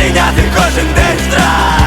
прийняти кожен день страх.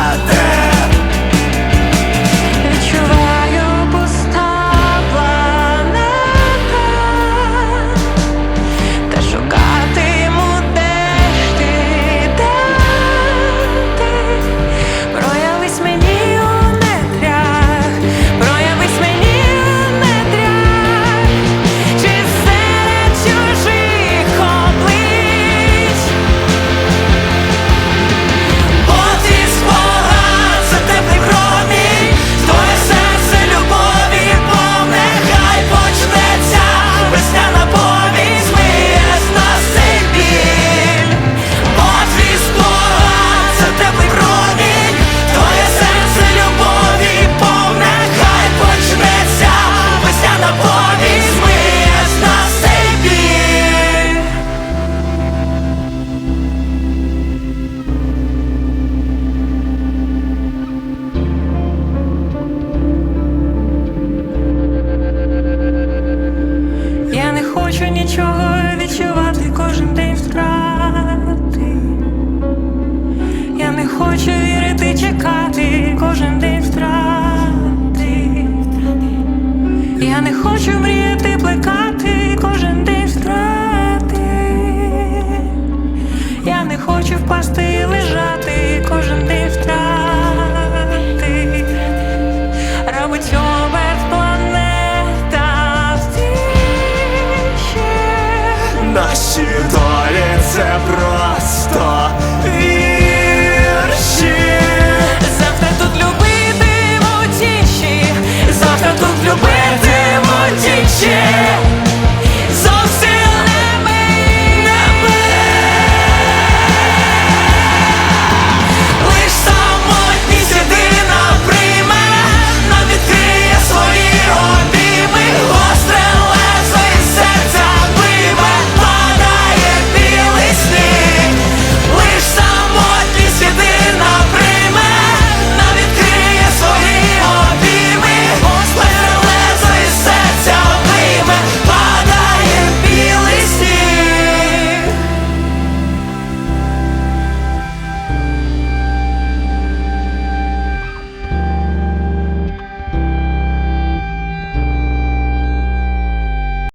чого відчувати кожен день втрати. Я не хочу вірити, чекати кожен день втрати. Я не хочу мріяти. 几人